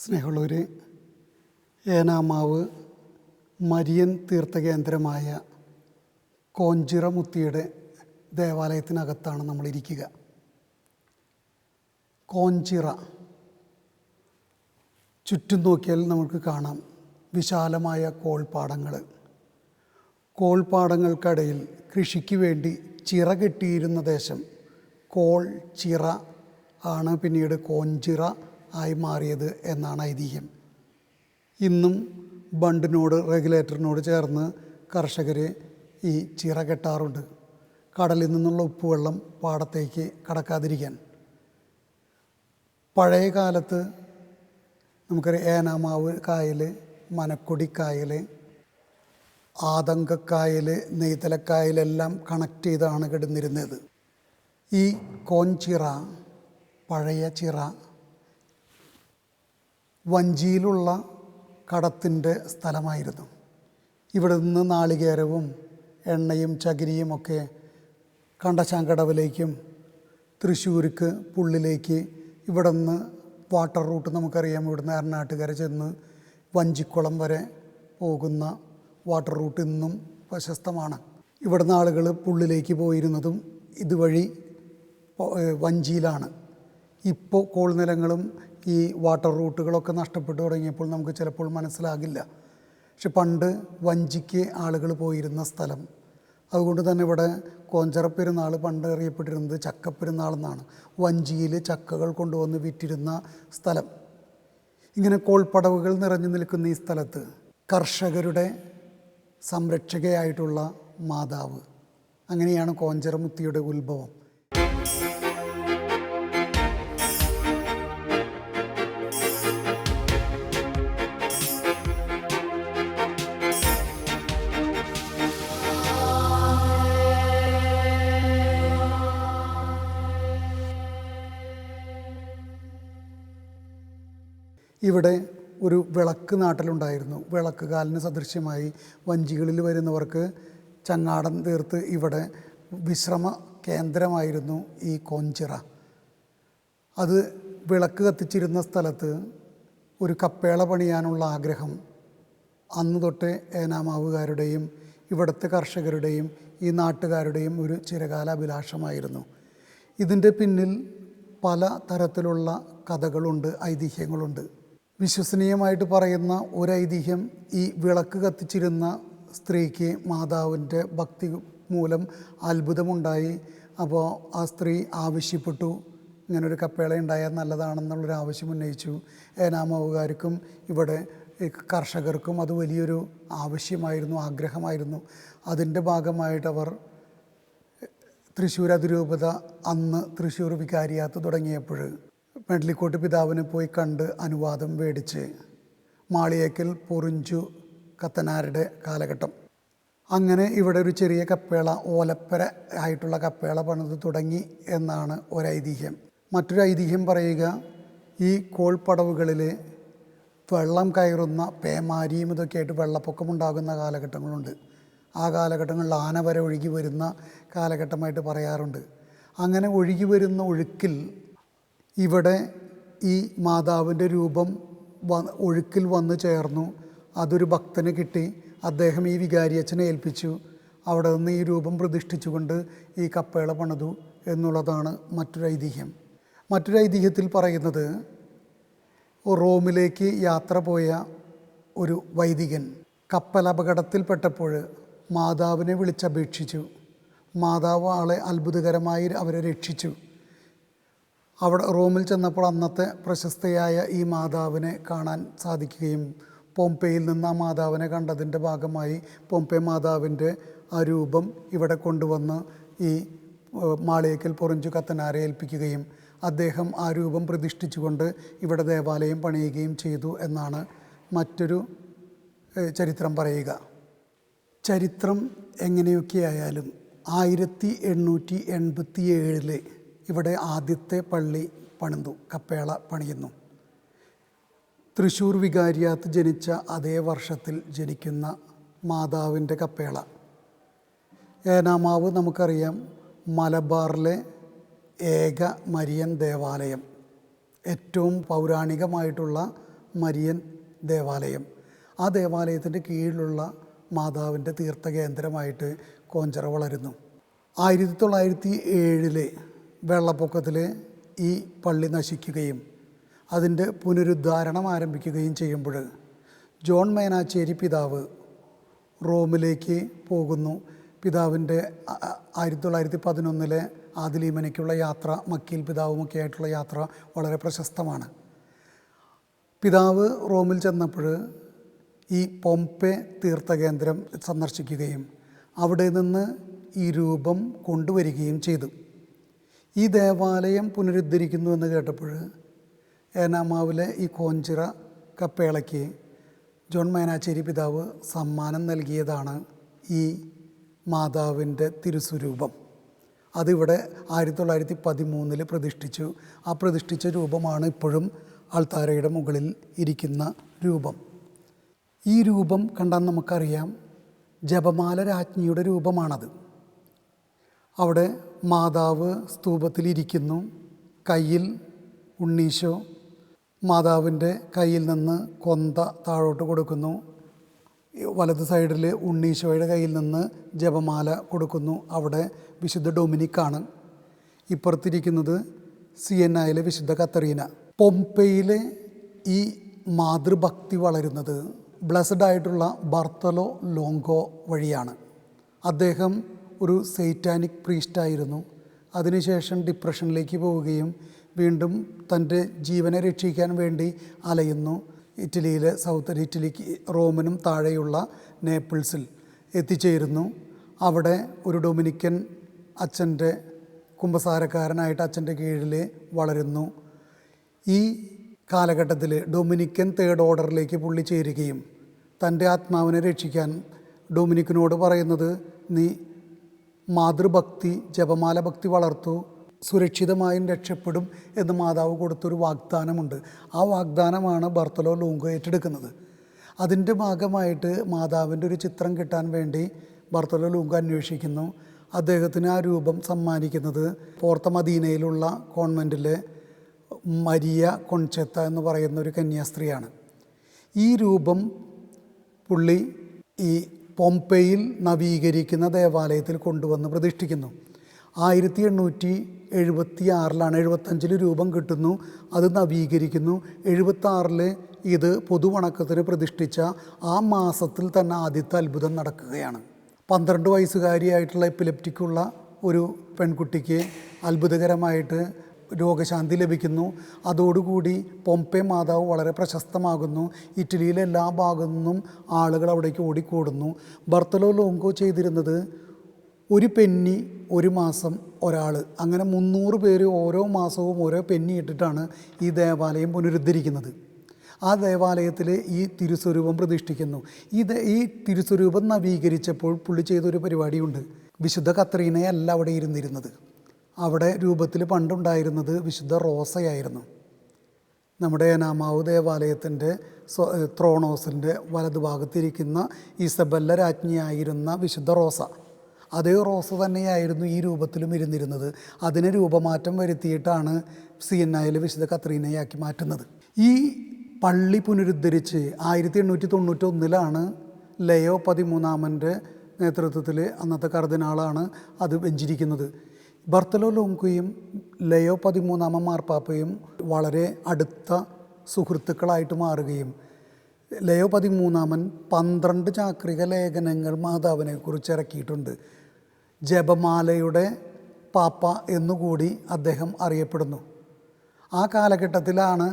സ്നേഹമുള്ളവർ Enamavu Marian തീർത്ഥകേന്ദ്രമായ കോഞ്ചിറമുത്തിയുടെ ദേവാലയത്തിനകത്താണ് നമ്മളിരിക്കുക. Konchira. ചുറ്റും നോക്കിയാൽ നമുക്ക് കാണാം വിശാലമായ കോൾപ്പാടങ്ങൾ കോൾപ്പാടങ്ങൾക്കിടയിൽ കൃഷിക്ക് വേണ്ടി ചിറ കെട്ടിയിരുന്ന ദേശം കോൾ ചിറ ആണ്. പിന്നീട് കോഞ്ചിറ ആയി മാറിയത് എന്നാണ് ഐതിഹ്യം. ഇന്നും ബണ്ടിനോട് റെഗുലേറ്ററിനോട് ചേർന്ന് കർഷകർ ഈ ചിറ കെട്ടാറുണ്ട്. കടലിൽ നിന്നുള്ള ഉപ്പുവെള്ളം പാടത്തേക്ക് കടക്കാതിരിക്കാൻ. പഴയ കാലത്ത് നമുക്കറിയാം ഏനാമാവ് കായൽ മനക്കൊടിക്കായൽ ആതങ്കക്കായൽ നെയ്തലക്കായലെല്ലാം കണക്ട് ചെയ്താണ് കിടന്നിരുന്നത്. ഈ കോഞ്ചിറ പഴയ ചിറ വഞ്ചിയിലുള്ള കടത്തിന്റെ സ്ഥലമായിരുന്നു. ഇവിടെ നിന്ന് നാളികേരവും എണ്ണയും ചകിരിയും ഒക്കെ കണ്ടശാങ്കടവിലേക്കും തൃശ്ശൂർക്ക് പുള്ളിലേക്ക് ഇവിടെ നിന്ന് വാട്ടർ റൂട്ട് നമുക്കറിയാം. ഇവിടുന്ന് എറണാട്ടുകര ചെന്ന് വഞ്ചിക്കുളം വരെ പോകുന്ന വാട്ടർ റൂട്ട് ഇന്നും പ്രശസ്തമാണ്. ഇവിടുന്ന് ആളുകൾ പുള്ളിലേക്ക് പോയിരുന്നതും ഇതുവഴി വഞ്ചിയിലാണ്. ഇപ്പോൾ കോൾ നിലങ്ങളും ഈ വാട്ടർ റൂട്ടുകളൊക്കെ നഷ്ടപ്പെട്ടു തുടങ്ങിയപ്പോൾ നമുക്ക് ചിലപ്പോൾ മനസ്സിലാകില്ല. പക്ഷെ പണ്ട് വഞ്ചിക്ക് ആളുകൾ പോയിരുന്ന സ്ഥലം. അതുകൊണ്ട് തന്നെ ഇവിടെ കോഞ്ചറ പെരുന്നാൾ പണ്ട് അറിയപ്പെട്ടിരുന്നത് ചക്കപ്പെരുന്നാൾ എന്നാണ് വഞ്ചിയിൽ ചക്കകൾ കൊണ്ടുവന്ന് വിറ്റിരുന്ന സ്ഥലം. ഇങ്ങനെ കോൾപ്പടവുകൾ നിറഞ്ഞു നിൽക്കുന്ന ഈ സ്ഥലത്ത് കർഷകരുടെ സംരക്ഷകയായിട്ടുള്ള മാതാവ്. അങ്ങനെയാണ് കോഞ്ചറമുത്തിയുടെ ഉത്ഭവം. ഇവിടെ ഒരു വിളക്ക് നാട്ടിലുണ്ടായിരുന്നു. വിളക്ക് കാലിന് സദൃശ്യമായി വഞ്ചികളിൽ വരുന്നവർക്ക് ചങ്ങാടം തീർത്ത് ഇവിടെ വിശ്രമ കേന്ദ്രമായിരുന്നു ഈ കോഞ്ചിറ. അത് വിളക്ക് കത്തിച്ചിരുന്ന സ്ഥലത്ത് ഒരു കപ്പേള പണിയാനുള്ള ആഗ്രഹം അന്ന് തൊട്ടേ ഏനാമാവുകാരുടെയും ഇവിടുത്തെ കർഷകരുടെയും ഈ നാട്ടുകാരുടെയും ഒരു ചിരകാല അഭിലാഷമായിരുന്നു ഇതിന്റെ പിന്നിൽ പല തരത്തിലുള്ള കഥകളുണ്ട് ഐതിഹ്യങ്ങളുണ്ട്. വിശ്വസനീയമായിട്ട് പറയുന്ന ഒരു ഐതിഹ്യം ഈ വിളക്ക് കത്തിച്ചിരുന്ന സ്ത്രീക്ക് മാതാവിന്റെ ഭക്തി മൂലം അത്ഭുതമുണ്ടായി. അപ്പോൾ ആ സ്ത്രീ ആവശ്യപ്പെട്ടു. ഇങ്ങനൊരു കപ്പേള ഉണ്ടായാൽ നല്ലതാണെന്നുള്ളൊരു ആവശ്യം ഉന്നയിച്ചു. ഏനാമാവുകാർക്കും ഇവിടെ കർഷകർക്കും അത് വലിയൊരു ആവശ്യമായിരുന്നു ആഗ്രഹമായിരുന്നു. അതിന്റെ ഭാഗമായിട്ട് അവർ തൃശ്ശൂർ അതിരൂപത അന്ന് തൃശ്ശൂർ വികാരിയാത്ത് തുടങ്ങിയപ്പോൾ മെഡ്ലിക്കോട്ട് പിതാവിനെ പോയി കണ്ട് അനുവാദം മേടിച്ച് മാളിയേക്കൽ പൊറിഞ്ചു കത്തനാരുടെ കാലഘട്ടം. അങ്ങനെ ഇവിടെ ഒരു ചെറിയ കപ്പേള ഓലപ്പര ആയിട്ടുള്ള കപ്പേള പണിത് തുടങ്ങി എന്നാണ് ഒരൈതിഹ്യം. മറ്റൊരു ഐതിഹ്യം പറയുക ഈ കോൾപ്പടവുകളിൽ വെള്ളം കയറുന്ന പേമാരിയും ഇതൊക്കെ ആയിട്ട് വെള്ളപ്പൊക്കമുണ്ടാകുന്ന കാലഘട്ടങ്ങളുണ്ട്. ആ കാലഘട്ടങ്ങളിൽ ആന വരെ ഒഴുകി വരുന്ന കാലഘട്ടമായിട്ട് പറയാറുണ്ട്. അങ്ങനെ ഒഴുകി വരുന്ന ഒഴുക്കിൽ ഇവിടെ ഈ മാതാവിന്റെ രൂപം ഒഴുക്കിൽ വന്നു ചേർന്നു. അതൊരു ഭക്തന് കിട്ടി. അദ്ദേഹം ഈ വികാരിയച്ഛനെ ഏൽപ്പിച്ചു. അവിടെ നിന്ന് ഈ രൂപം പ്രതിഷ്ഠിച്ചുകൊണ്ട് ഈ കപ്പേള പണിതു എന്നുള്ളതാണ് മറ്റൊരു ഐതിഹ്യം. മറ്റൊരു ഐതിഹ്യത്തിൽ പറയുന്നത് റോമിലേക്ക് യാത്ര പോയ ഒരു വൈദികൻ കപ്പൽ അപകടത്തിൽപ്പെട്ടപ്പോൾ മാതാവിനെ വിളിച്ചപേക്ഷിച്ചു. മാതാവ് ആളെ അത്ഭുതകരമായി അവരെ രക്ഷിച്ചു. അവിടെ റോമിൽ ചെന്നപ്പോൾ അന്നത്തെ പ്രശസ്തയായ ഈ മാതാവിനെ കാണാൻ സാധിക്കുകയും പോംപേയിൽ നിന്ന് ആ മാതാവിനെ കണ്ടതിന്റെ ഭാഗമായി പോംപെ മാതാവിന്റെ ആ രൂപം ഇവിടെ കൊണ്ടുവന്ന് ഈ മാളിയേക്കൽ പൊറിഞ്ചു കത്തനാരെ ഏൽപ്പിക്കുകയും അദ്ദേഹം ആ രൂപം പ്രതിഷ്ഠിച്ചുകൊണ്ട് ഇവിടെ ദേവാലയം പണിയുകയും ചെയ്തു എന്നാണ് മറ്റൊരു ചരിത്രം പറയുക. ചരിത്രം എങ്ങനെയൊക്കെയായാലും ആയിരത്തി എണ്ണൂറ്റി എൺപത്തി ഏഴിൽ ഇവിടെ ആദ്യത്തെ പള്ളി പണിതു കപ്പേള പണിയുന്നു. തൃശ്ശൂർ വികാരിയാത്ത് ജനിച്ച അതേ വർഷത്തിൽ ജനിക്കുന്ന മാതാവിന്റെ കപ്പേള. ഏനാമാവ് നമുക്കറിയാം മലബാറിലെ ഏക മരിയൻ ദേവാലയം. ഏറ്റവും പൗരാണികമായിട്ടുള്ള മരിയൻ ദേവാലയം. ആ ദേവാലയത്തിന്റെ കീഴിലുള്ള മാതാവിന്റെ തീർത്ഥകേന്ദ്രമായിട്ട് കോഞ്ചറ വളരുന്നു. ആയിരത്തി തൊള്ളായിരത്തി ഏഴിൽ വെള്ളപ്പൊക്കത്തിൽ ഈ പള്ളി നശിക്കുകയും അതിന്റെ പുനരുദ്ധാരണം ആരംഭിക്കുകയും ചെയ്യുമ്പോൾ ജോൺ മേനാച്ചേരി പിതാവ് റോമിലേക്ക് പോകുന്നു. പിതാവിന്റെ ആയിരത്തി തൊള്ളായിരത്തി പതിനൊന്നിലെ ആദിലീമനയ്ക്കുള്ള യാത്ര മക്കീൽ പിതാവുമൊക്കെ ആയിട്ടുള്ള യാത്ര വളരെ പ്രശസ്തമാണ്. പിതാവ് റോമിൽ ചെന്നപ്പോൾ ഈ പൊമ്പെ തീർത്ഥകേന്ദ്രം സന്ദർശിക്കുകയും അവിടെ നിന്ന് ഈ രൂപം കൊണ്ടുവരികയും ചെയ്തു. ഈ ദേവാലയം പുനരുദ്ധരിക്കുന്നു എന്ന് കേട്ടപ്പോൾ ഏനാമാവിലെ ഈ കോഞ്ചിറ കപ്പേളയ്ക്ക് ജോൺ മേനാച്ചേരി പിതാവ് സമ്മാനം നൽകിയതാണ് ഈ മാതാവിന്റെ തിരുസ്വരൂപം. അതിവിടെ ആയിരത്തി തൊള്ളായിരത്തി പതിമൂന്നിൽ പ്രതിഷ്ഠിച്ചു. ആ പ്രതിഷ്ഠിച്ച രൂപമാണ് ഇപ്പോഴും ആൾത്താരയുടെ മുകളിൽ ഇരിക്കുന്ന രൂപം. ഈ രൂപം കണ്ടാൽ നമുക്കറിയാം ജപമാല രാജ്ഞിയുടെ രൂപമാണത്. അവിടെ മാതാവ് സ്തൂപത്തിലിരിക്കുന്നു. കയ്യിൽ ഉണ്ണീശോ. മാതാവിന്റെ കയ്യിൽ നിന്ന് കൊന്ത താഴോട്ട് കൊടുക്കുന്നു. വലത് സൈഡിൽ ഉണ്ണീശോയുടെ കയ്യിൽ നിന്ന് ജപമാല കൊടുക്കുന്നു. അവിടെ വിശുദ്ധ ഡൊമിനിക്കാണ്. ഇപ്പുറത്തിരിക്കുന്നത് സി എൻ ഐയിലെ വിശുദ്ധ കത്തറീന. പൊംപെയിലെ ഈ മാതൃഭക്തി വളരുന്നത് ബ്ലസ്ഡ് ആയിട്ടുള്ള ബർത്തലോ ലോങ്കോ വഴിയാണ്. അദ്ദേഹം ഒരു സെയ്റ്റാനിക് പ്രീസ്റ്റായിരുന്നു. അതിനുശേഷം ഡിപ്രഷനിലേക്ക് പോവുകയും വീണ്ടും തന്റെ ജീവനെ രക്ഷിക്കാൻ വേണ്ടി അലയുന്നു. ഇറ്റലിയിലെ സൗത്ത് ഇറ്റലിക്ക് റോമിനും താഴെയുള്ള നേപ്പിൾസിൽ എത്തിച്ചേരുന്നു. അവിടെ ഒരു ഡൊമിനിക്കൻ അച്ഛന്റെ കുമ്പസാരക്കാരനായിട്ട് അച്ഛന്റെ കീഴിൽ വളരുന്നു. ഈ കാലഘട്ടത്തിൽ ഡൊമിനിക്കൻ തേർഡ് ഓർഡറിലേക്ക് പുള്ളി ചേരുകയും തന്റെ ആത്മാവിനെ രക്ഷിക്കാൻ ഡൊമിനിക്കിനോട് പറയുന്നത് നീ മാതൃഭക്തി ജപമാല ഭക്തി വളർത്തു സുരക്ഷിതമായും രക്ഷപ്പെടും എന്ന് മാതാവ് കൊടുത്തൊരു വാഗ്ദാനമുണ്ട്. ആ വാഗ്ദാനമാണ് ബർത്തലോ ലൂങ്കോ ഏറ്റെടുക്കുന്നത്. അതിന്റെ ഭാഗമായിട്ട് മാതാവിന്റെ ഒരു ചിത്രം കിട്ടാൻ വേണ്ടി ബർത്തലോ ലൂങ്കോ അന്വേഷിക്കുന്നു. അദ്ദേഹത്തിന് ആ രൂപം സമ്മാനിക്കുന്നത് പോർത്ത മദീനയിലുള്ള കോൺവെന്റിലെ മരിയ കൊൺചെത്ത എന്ന് പറയുന്ന ഒരു കന്യാസ്ത്രീയാണ്. ഈ രൂപം പുള്ളി ഈ പൊംപെയിൽ നവീകരിക്കുന്ന ദേവാലയത്തിൽ കൊണ്ടുവന്ന് പ്രതിഷ്ഠിക്കുന്നു. ആയിരത്തി എണ്ണൂറ്റി എഴുപത്തി ആറിലാണ് എഴുപത്തഞ്ചിൽ രൂപം കിട്ടുന്നു അത് നവീകരിക്കുന്നു. എഴുപത്തി ആറിൽ ഇത് പൊതുവണക്കത്തിന് പ്രതിഷ്ഠിച്ച ആ മാസത്തിൽ തന്നെ ആദ്യത്തെ അത്ഭുതം നടക്കുകയാണ്. പന്ത്രണ്ട് വയസ്സുകാരിയായിട്ടുള്ള എപ്പിലെപ്റ്റിക്കുള്ള ഒരു പെൺകുട്ടിക്ക് അത്ഭുതകരമായിട്ട് രോഗശാന്തി ലഭിക്കുന്നു. അതോടുകൂടി പൊംപെ മാതാവ് വളരെ പ്രശസ്തമാകുന്നു. ഇറ്റലിയിലെ എല്ലാ ഭാഗത്തു നിന്നും ആളുകൾ അവിടേക്ക് ഓടിക്കൂടുന്നു. ബർത്തലോ ലോങ്കോ ചെയ്തിരുന്നത് ഒരു പെന്നി ഒരു മാസം ഒരാൾ. അങ്ങനെ മുന്നൂറ് പേര് ഓരോ മാസവും ഓരോ പെന്നി ഇട്ടിട്ടാണ് ഈ ദേവാലയം പുനരുദ്ധരിക്കുന്നത്. ആ ദേവാലയത്തിൽ ഈ തിരുസ്വരൂപം പ്രതിഷ്ഠിക്കുന്നു. ഈ ഈ തിരുസ്വരൂപം നവീകരിച്ചപ്പോൾ പുള്ളി ചെയ്തൊരു പരിപാടിയുണ്ട്. വിശുദ്ധ കത്രീനയല്ല അവിടെ ഇരുന്നിരുന്നത്. അവിടെ രൂപത്തിൽ പണ്ടുണ്ടായിരുന്നത് വിശുദ്ധ റോസയായിരുന്നു. നമ്മുടെ ഏനാമാവ് ദേവാലയത്തിന്റെ ത്രോണോസിന്റെ വലതുഭാഗത്തിരിക്കുന്ന ഇസബല്ല രാജ്ഞിയായിരുന്ന വിശുദ്ധ റോസ. അതേ റോസ തന്നെയായിരുന്നു ഈ രൂപത്തിലും ഇരുന്നിരുന്നത്. അതിന് രൂപമാറ്റം വരുത്തിയിട്ടാണ് സി എൻ ഐയിൽ വിശുദ്ധ കത്രീനയാക്കി മാറ്റുന്നത്. ഈ പള്ളി പുനരുദ്ധരിച്ച് ആയിരത്തി എണ്ണൂറ്റി തൊണ്ണൂറ്റൊന്നിലാണ് ലയോ പതിമൂന്നാമന്റെ നേതൃത്വത്തിൽ അന്നത്തെ കർദിനാളാണ് അത് വെഞ്ചിരിക്കുന്നത്. ബർത്തലോ ലോങ്കുയും ലയോ പതിമൂന്നാമ മാർപ്പാപ്പയും വളരെ അടുത്ത സുഹൃത്തുക്കളായിട്ട് മാറുകയും ലയോ പതിമൂന്നാമൻ പന്ത്രണ്ട് ചാക്രിക ലേഖനങ്ങൾ മാതാവിനെ കുറിച്ച് ഇറക്കിയിട്ടുണ്ട്. ജപമാലയുടെ പാപ്പ എന്നുകൂടി അദ്ദേഹം അറിയപ്പെടുന്നു. ആ കാലഘട്ടത്തിലാണ്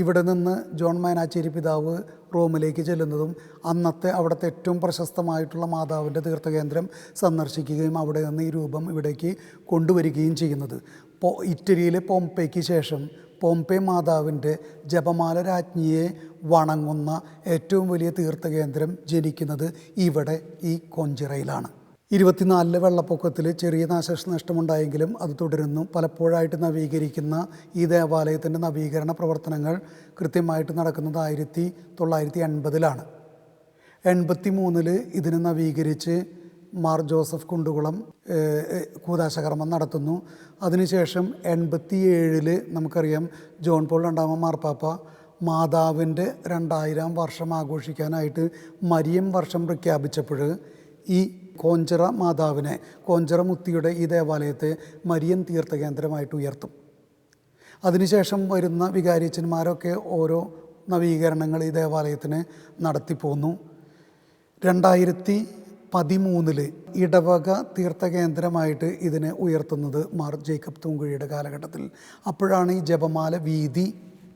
ഇവിടെ നിന്ന് ജോൺ മൈനാച്ചേരി പിതാവ് റോമിലേക്ക് ചെല്ലുന്നതും അന്നത്തെ അവിടുത്തെ ഏറ്റവും പ്രശസ്തമായിട്ടുള്ള മാതാവിന്റെ തീർത്ഥകേന്ദ്രം സന്ദർശിക്കുകയും അവിടെ നിന്ന് ഈ രൂപം ഇവിടേക്ക് കൊണ്ടുവരികയും ചെയ്യുന്നത്. പോ ഇറ്റലിയിലെ പോംപെയ്ക്ക് ശേഷം പോംപെ മാതാവിന്റെ ജപമാല രാജ്ഞിയെ വണങ്ങുന്ന ഏറ്റവും വലിയ തീർത്ഥകേന്ദ്രം ജനിക്കുന്നത് ഇവിടെ ഈ കൊഞ്ചിറയിലാണ്. ഇരുപത്തിനാലിലെ വെള്ളപ്പൊക്കത്തിൽ ചെറിയ നാശനഷ്ടമുണ്ടായെങ്കിലും അത് തുടരുന്നു. പലപ്പോഴായിട്ട് നവീകരിക്കുന്ന ഈ ദേവാലയത്തിന്റെ നവീകരണ പ്രവർത്തനങ്ങൾ കൃത്യമായിട്ട് നടക്കുന്നത് ആയിരത്തി തൊള്ളായിരത്തി എൺപതിലാണ്. എൺപത്തി മൂന്നിൽ ഇതിനെ നവീകരിച്ച് മാർ ജോസഫ് കുണ്ടുകുളം കൂതാശകർമ്മം നടത്തുന്നു. അതിനുശേഷം എൺപത്തി ഏഴിൽ നമുക്കറിയാം ജോൺ പോൾ രണ്ടാമ മാർപ്പാപ്പ മാതാവിന്റെ രണ്ടായിരം വർഷം ആഘോഷിക്കാനായിട്ട് മരിയം വർഷം പ്രഖ്യാപിച്ചപ്പോൾ ഈ കോഞ്ചറ മാതാവിനെ കോഞ്ചറ മുത്തിയുടെ ഈ ദേവാലയത്തെ മരിയൻ തീർത്ഥകേന്ദ്രമായിട്ട് ഉയർത്തും. അതിനുശേഷം വരുന്ന വികാരിയച്ചന്മാരൊക്കെ ഓരോ നവീകരണങ്ങൾ ഈ ദേവാലയത്തിന് നടത്തിപ്പോന്നു. രണ്ടായിരത്തി പതിമൂന്നിൽ ഇടവക തീർത്ഥകേന്ദ്രമായിട്ട് ഇതിനെ ഉയർത്തുന്നത് മാർ ജേക്കബ് തൂങ്കുഴിയുടെ കാലഘട്ടത്തിൽ. അപ്പോഴാണ് ഈ ജപമാല വീതി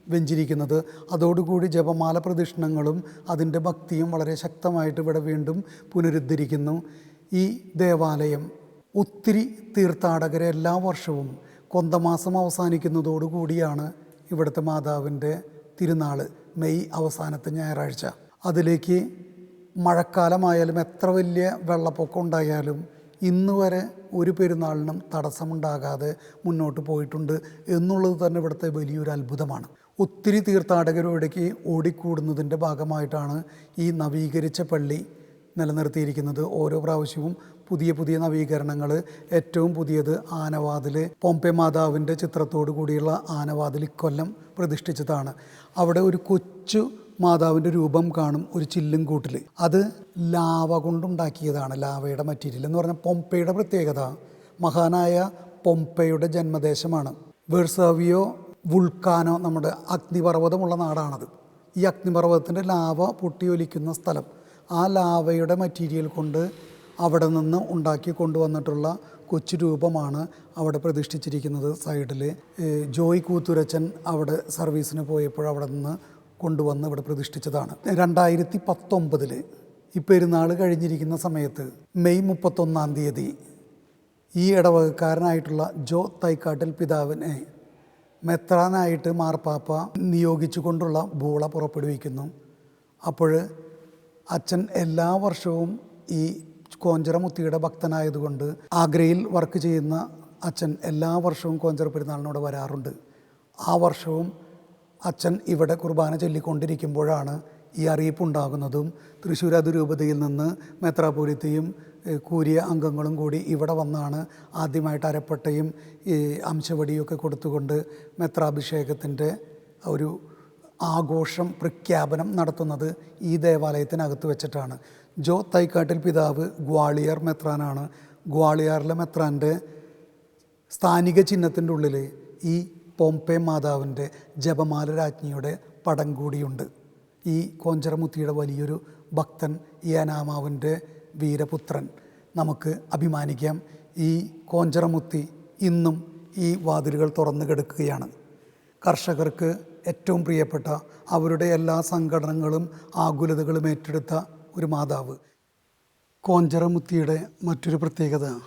വെഞ്ചിരിക്കുന്നത്. അതോടുകൂടി ജപമാല പ്രദക്ഷിണങ്ങളും അതിന്റെ ഭക്തിയും വളരെ ശക്തമായിട്ട് ഇവിടെ വീണ്ടും പുനരുദ്ധരിക്കുന്നു. ഈ ദേവാലയം ഒത്തിരി തീർത്ഥാടകരെ എല്ലാ വർഷവും കൊന്തമാസം അവസാനിക്കുന്നതോടുകൂടിയാണ് ഇവിടുത്തെ മാതാവിന്റെ തിരുനാൾ മെയ് അവസാനത്തെ ഞായറാഴ്ച. അതിലേക്ക് മഴക്കാലമായാലും എത്ര വലിയ വെള്ളപ്പൊക്കം ഉണ്ടായാലും ഇന്ന് വരെ ഒരു പെരുന്നാളിനും തടസ്സമുണ്ടാകാതെ മുന്നോട്ട് പോയിട്ടുണ്ട് എന്നുള്ളത് തന്നെ ഇവിടുത്തെ വലിയൊരു അത്ഭുതമാണ്. ഒത്തിരി തീർത്ഥാടകർ ഇവിടേക്ക് ഓടിക്കൂടുന്നതിന്റെ ഭാഗമായിട്ടാണ് ഈ നവീകരിച്ച പള്ളി നിലനിർത്തിയിരിക്കുന്നത്. ഓരോ പ്രാവശ്യവും പുതിയ പുതിയ നവീകരണങ്ങൾ ഏറ്റവും പുതിയത് ആനവാതിൽ പോംപെ മാതാവിന്റെ ചിത്രത്തോടു കൂടിയുള്ള ആനവാതിൽ ഇക്കൊല്ലം പ്രതിഷ്ഠിച്ചതാണ്. അവിടെ ഒരു കൊച്ചു മാതാവിന്റെ രൂപം കാണും ഒരു ചില്ലും കൂട്ടിൽ. അത് ലാവ കൊണ്ടുണ്ടാക്കിയതാണ് ലാവയുടെ മെറ്റീരിയൽ എന്ന് പറഞ്ഞാൽ പൊമ്പയുടെ പ്രത്യേകത. മഹാനായ പൊമ്പയുടെ ജന്മദേശമാണ്. വേഴ്സാവിയോ വുൾക്കാനോ നമ്മുടെ അഗ്നിപർവതമുള്ള നാടാണത്. ഈ അഗ്നിപർവതത്തിന്റെ ലാവ പൊട്ടിയൊലിക്കുന്ന സ്ഥലം ആ ലാവയുടെ മെറ്റീരിയൽ കൊണ്ട് അവിടെ നിന്ന് ഉണ്ടാക്കി കൊണ്ടുവന്നിട്ടുള്ള കൊച്ചു രൂപമാണ് അവിടെ പ്രതിഷ്ഠിച്ചിരിക്കുന്നത്. സൈഡിൽ ജോയ് കൂത്തുരച്ചൻ അവിടെ സർവീസിന് പോയപ്പോൾ അവിടെ നിന്ന് കൊണ്ടുവന്ന് ഇവിടെ പ്രതിഷ്ഠിച്ചതാണ്. രണ്ടായിരത്തി പത്തൊമ്പതിൽ ഈ പെരുന്നാൾ കഴിഞ്ഞിരിക്കുന്ന സമയത്ത് മെയ് മുപ്പത്തൊന്നാം തീയതി ഈ ഇടവകക്കാരനായിട്ടുള്ള ജോ തൈക്കാട്ടിൽ പിതാവിനെ മെത്രാനായിട്ട് മാർപ്പാപ്പ നിയോഗിച്ചുകൊണ്ടുള്ള ബൂള പുറപ്പെടുവിക്കുന്നു. അപ്പോൾ അച്ഛൻ എല്ലാ വർഷവും ഈ കോഞ്ചറമുത്തിയുടെ ഭക്തനായതുകൊണ്ട് ആഗ്രയിൽ വർക്ക് ചെയ്യുന്ന അച്ഛൻ എല്ലാ വർഷവും കോഞ്ചറ പെരുന്നാളിനോട് വരാറുണ്ട്. ആ വർഷവും അച്ഛൻ ഇവിടെ കുർബാന ചൊല്ലിക്കൊണ്ടിരിക്കുമ്പോഴാണ് ഈ അറിയിപ്പുണ്ടാകുന്നതും തൃശ്ശൂർ അതിരൂപതയിൽ നിന്ന് മെത്രാപൂരിത്തെയും കൂരിയ അംഗങ്ങളും കൂടി ഇവിടെ വന്നാണ് ആദ്യമായിട്ട് അരപ്പട്ടയും ഈ അംശവടിയൊക്കെ കൊടുത്തുകൊണ്ട് മെത്രാഭിഷേകത്തിന്റെ ഒരു ആഘോഷം പ്രഖ്യാപനം നടത്തുന്നത് ഈ ദേവാലയത്തിനകത്ത് വെച്ചിട്ടാണ്. ജോ തൈക്കാട്ടിൽ പിതാവ് ഗ്വാളിയർ മെത്രാനാണ്. ഗ്വാളിയാറിലെ മെത്രാന്റെ സ്ഥാനിക ചിഹ്നത്തിന്റെ ഉള്ളിൽ ഈ പോംപെ മാതാവിന്റെ ജപമാല രാജ്ഞിയുടെ പടം കൂടിയുണ്ട്. ഈ കോഞ്ചറമുത്തിയുടെ വലിയൊരു ഭക്തൻ ഈ അനാമാവിന്റെ വീരപുത്രൻ. നമുക്ക് അഭിമാനിക്കാം. ഈ കോഞ്ചറമുത്തി ഇന്നും ഈ വാതിലുകൾ തുറന്നു കിടക്കുകയാണ്. കർഷകർക്ക് ഏറ്റവും പ്രിയപ്പെട്ട അവരുടെ എല്ലാ സംഘടനകളും ആകുലതകളും ഏറ്റെടുത്ത ഒരു മാതാവ്. കോഞ്ചറമുത്തിയുടെ മറ്റൊരു പ്രത്യേകത.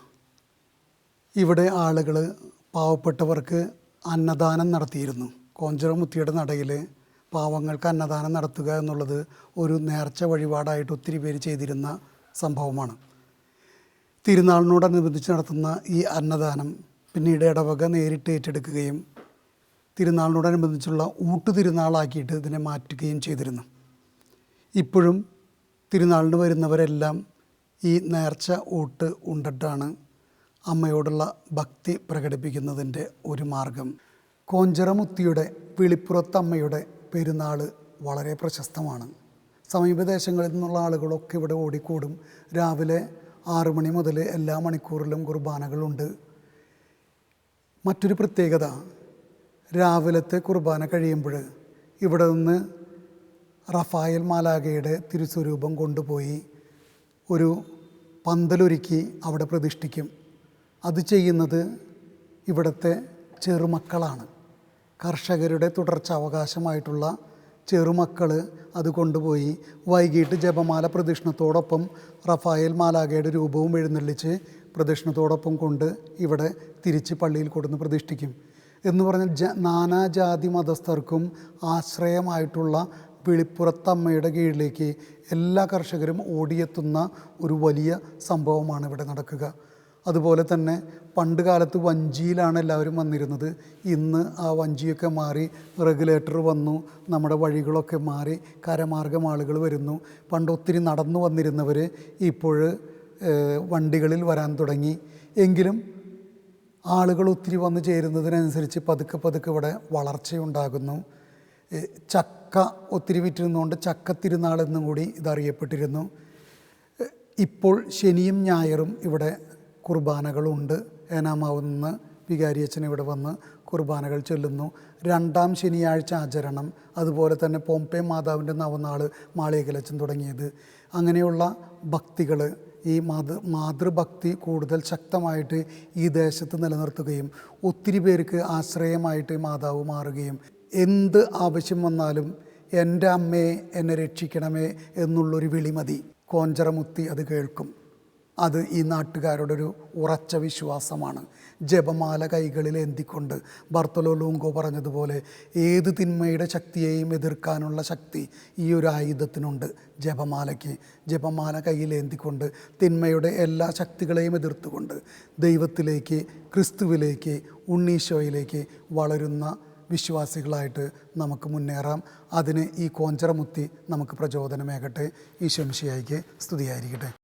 ഇവിടെ ആളുകൾ പാവപ്പെട്ടവർക്ക് അന്നദാനം നടത്തിയിരുന്നു. കോഞ്ചറമുത്തിയുടെ നടയിൽ പാവങ്ങൾക്ക് അന്നദാനം നടത്തുക എന്നുള്ളത് ഒരു നേർച്ച വഴിപാടായിട്ട് ഒത്തിരി പേര് ചെയ്തിരുന്ന സംഭവമാണ്. തിരുനാളിനോടനുബന്ധിച്ച് നടത്തുന്ന ഈ അന്നദാനം പിന്നീട് ഇടവക നേരിട്ട് ഏറ്റെടുക്കുകയും തിരുനാളിനോടനുബന്ധിച്ചുള്ള ഊട്ടു തിരുനാളാക്കിയിട്ട് ഇതിനെ മാറ്റുകയും ചെയ്തിരുന്നു. ഇപ്പോഴും തിരുനാളിന് വരുന്നവരെല്ലാം ഈ നേർച്ച ഊട്ട് ഉണ്ടിട്ടാണ് അമ്മയോടുള്ള ഭക്തി പ്രകടിപ്പിക്കുന്നതിന്റെ ഒരു മാർഗം. കോഞ്ചറമുത്തിയുടെ വിളിപ്പുറത്തമ്മയുടെ പെരുന്നാൾ വളരെ പ്രശസ്തമാണ്. സമീപദേശങ്ങളിൽ നിന്നുള്ള ആളുകളൊക്കെ ഇവിടെ ഓടിക്കൂടും. രാവിലെ ആറ് മണി മുതൽ എല്ലാ മണിക്കൂറിലും കുർബാനകളുണ്ട്. മറ്റൊരു പ്രത്യേകത രാവിലത്തെ കുർബാന കഴിയുമ്പോൾ ഇവിടെ നിന്ന് റഫായൽ മാലാഗയുടെ തിരുസ്വരൂപം കൊണ്ടുപോയി ഒരു പന്തലൊരുക്കി അവിടെ പ്രതിഷ്ഠിക്കും. അത് ചെയ്യുന്നത് ഇവിടുത്തെ ചെറുമക്കളാണ്. കർഷകരുടെ തുടർച്ച അവകാശമായിട്ടുള്ള ചെറുമക്കൾ അത് കൊണ്ടുപോയി വൈകിട്ട് ജപമാല പ്രദക്ഷിണത്തോടൊപ്പം റഫായേൽ മാലാഗയുടെ രൂപവും എഴുന്നള്ളിച്ച് പ്രദക്ഷിണത്തോടൊപ്പം കൊണ്ട് ഇവിടെ തിരിച്ച് പള്ളിയിൽ കൊടുന്ന് പ്രതിഷ്ഠിക്കും. എന്ന് പറഞ്ഞാൽ ജ നാനാജാതി മതസ്ഥർക്കും ആശ്രയമായിട്ടുള്ള വിളിപ്പുറത്തമ്മയുടെ കീഴിലേക്ക് എല്ലാ കർഷകരും ഓടിയെത്തുന്ന ഒരു വലിയ സംഭവമാണ് ഇവിടെ നടക്കുക. അതുപോലെ തന്നെ പണ്ട് കാലത്ത് വഞ്ചിയിലാണ് എല്ലാവരും വന്നിരുന്നത്. ഇന്ന് ആ വഞ്ചിയൊക്കെ മാറി റെഗുലേറ്റർ വന്നു നമ്മുടെ വഴികളൊക്കെ മാറി കരമാർഗം ആളുകൾ വരുന്നു. പണ്ട് ഒത്തിരി നടന്നു വന്നിരുന്നവർ ഇപ്പോൾ വണ്ടികളിൽ വരാൻ തുടങ്ങി. എങ്കിലും ആളുകൾ ഒത്തിരി വന്നു ചേരുന്നതിനനുസരിച്ച് പതുക്കെ പതുക്കെ ഇവിടെ വളർച്ചയുണ്ടാകുന്നു. ചക്ക ഒത്തിരി വിറ്റിരുന്നുകൊണ്ട് ചക്ക തിരുനാൾ എന്നും കൂടി ഇതറിയപ്പെട്ടിരുന്നു. ഇപ്പോൾ ശനിയും ഞായറും ഇവിടെ കുർബാനകളുണ്ട്. ഏനാമാവുന്ന നിന്ന് വികാരിയച്ഛൻ ഇവിടെ വന്ന് കുർബാനകൾ ചൊല്ലുന്നു. രണ്ടാം ശനിയാഴ്ച ആചരണം. അതുപോലെ തന്നെ പോംപെ മാതാവിന്റെ നവനാൾ മാളികലച്ചൻ തുടങ്ങിയത്. അങ്ങനെയുള്ള ഭക്തികൾ ഈ മാതൃ മാതൃഭക്തി കൂടുതൽ ശക്തമായിട്ട് ഈ ദേശത്ത് നിലനിർത്തുകയും ഒത്തിരി പേർക്ക് ആശ്രയമായിട്ട് മാതാവ് മാറുകയും എന്ത് ആവശ്യം വന്നാലും എന്റെ അമ്മയെ എന്നെ രക്ഷിക്കണമേ എന്നുള്ളൊരു വിളിമതി. കോഞ്ചറമുത്തി അത് കേൾക്കും. അത് ഈ നാട്ടുകാരുടെ ഒരു ഉറച്ച വിശ്വാസമാണ്. ജപമാല കൈകളിൽ എന്തിക്കൊണ്ട് ബർത്തലോ ലൂങ്കോ പറഞ്ഞതുപോലെ ഏത് തിന്മയുടെ ശക്തിയെയും എതിർക്കാനുള്ള ശക്തി ഈ ഒരു ആയുധത്തിനുണ്ട്. ജപമാലയ്ക്ക് ജപമാല കയ്യിൽ ഏന്തിക്കൊണ്ട് തിന്മയുടെ എല്ലാ ശക്തികളെയും എതിർത്തുകൊണ്ട് ദൈവത്തിലേക്ക് ക്രിസ്തുവിലേക്ക് ഉണ്ണീശോയിലേക്ക് വളരുന്ന വിശ്വാസികളായിട്ട് നമുക്ക് മുന്നേറാം. അതിന് ഈ കോഞ്ചറമുത്തി നമുക്ക് പ്രചോദനമേകട്ടെ. ഈശംശിയായിക്ക് സ്തുതിയായിരിക്കട്ടെ.